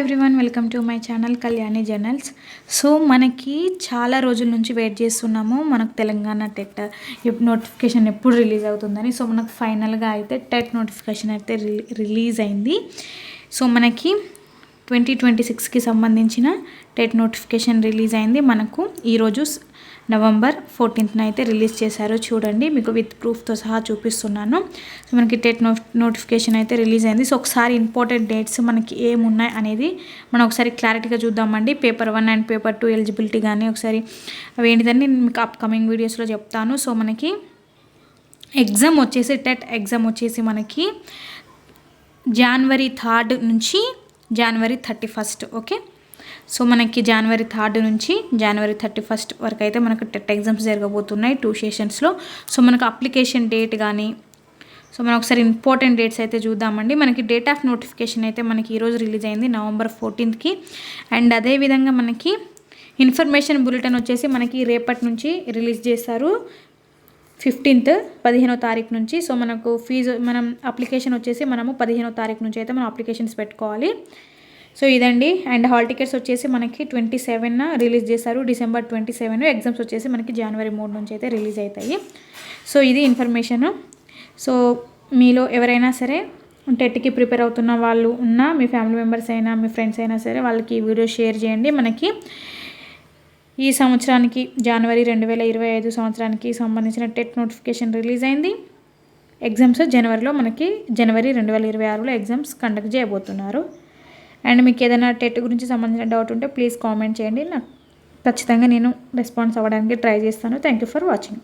Everyone welcome to my channel Kalyani journals so మనకి చాలా రోజుల నుంచి వెయిట్ చేస్తున్నాము. మనకు తెలంగాణ టెట్ నోటిఫికేషన్ ఎప్పుడు రిలీజ్ అవుతుందని. సో మనకు ఫైనల్గా అయితే టెట్ నోటిఫికేషన్ అయితే రిలీజ్ అయింది. సో మనకి ట్వంటీ ట్వంటీ సిక్స్కి సంబంధించిన టెట్ నోటిఫికేషన్ రిలీజ్ అయింది. మనకు ఈరోజు నవంబర్ ఫోర్టీన్త్న అయితే రిలీజ్ చేశారు. చూడండి మీకు విత్ ప్రూఫ్తో సహా చూపిస్తున్నాను. సో మనకి టెట్ నో నోటిఫికేషన్ అయితే రిలీజ్ అయింది. సో ఒకసారి ఇంపార్టెంట్ డేట్స్ మనకి ఏమున్నాయి అనేది మనం ఒకసారి క్లారిటీగా చూద్దామండి. Paper one and paper two eligibility కానీ ఒకసారి అవి ఏంటిదని నేను మీకు అప్కమింగ్ వీడియోస్లో చెప్తాను. సో మనకి ఎగ్జామ్ వచ్చేసి టెట్ ఎగ్జామ్ వచ్చేసి మనకి జనవరి థర్డ్ నుంచి జనవరి థర్టీ ఫస్ట్ ఓకే సో మనకి జనవరి థర్డ్ నుంచి జనవరి థర్టీ ఫస్ట్ వరకు అయితే మనకు టెట్ ఎగ్జామ్స్ జరగబోతున్నాయి టూ సెషన్స్లో సో మనకు అప్లికేషన్ డేట్ కానీ సో మనం ఒకసారి ఇంపార్టెంట్ డేట్స్ అయితే చూద్దామండి. మనకి డేట్ ఆఫ్ నోటిఫికేషన్ అయితే మనకి ఈరోజు రిలీజ్ అయింది నవంబర్ ఫోర్టీన్త్కి అండ్ అదేవిధంగా మనకి ఇన్ఫర్మేషన్ బులెటిన్ వచ్చేసి మనకి రేపటి నుంచి రిలీజ్ చేస్తారు ఫిఫ్టీన్త్ పదిహేనో తారీఖు నుంచి. సో మనకు ఫీజు మనం అప్లికేషన్ వచ్చేసి మనము పదిహేనో తారీఖు నుంచి అయితే మనం అప్లికేషన్స్ పెట్టుకోవాలి. సో ఇదండి. అండ్ హాల్ టికెట్స్ వచ్చేసి మనకి ట్వంటీ సెవెన్ రిలీజ్ చేశారు. డిసెంబర్ ట్వంటీ సెవెన్ ఎగ్జామ్స్ వచ్చేసి మనకి జనవరి మూడు నుంచి అయితే రిలీజ్ అవుతాయి. సో ఇది ఇన్ఫర్మేషన్. సో మీలో ఎవరైనా సరే టెట్కి ప్రిపేర్ అవుతున్న వాళ్ళు ఉన్నా మీ ఫ్యామిలీ మెంబర్స్ అయినా మీ ఫ్రెండ్స్ అయినా సరే వాళ్ళకి ఈ వీడియో షేర్ చేయండి. మనకి ఈ సంవత్సరానికి జనవరి రెండు వేల ఇరవై ఐదు సంవత్సరానికి సంబంధించిన టెట్ నోటిఫికేషన్ రిలీజ్ అయింది. ఎగ్జామ్స్ జనవరిలో మనకి జనవరి రెండు వేల ఇరవై ఆరులో ఎగ్జామ్స్ కండక్ట్ చేయబోతున్నారు. అండ్ మీకు ఏదైనా టెట్ గురించి సంబంధించిన డౌట్ ఉంటే ప్లీజ్ కామెంట్ చేయండి. నాకు ఖచ్చితంగా నేను రెస్పాన్స్ అవ్వడానికి ట్రై చేస్తాను. Thank you for watching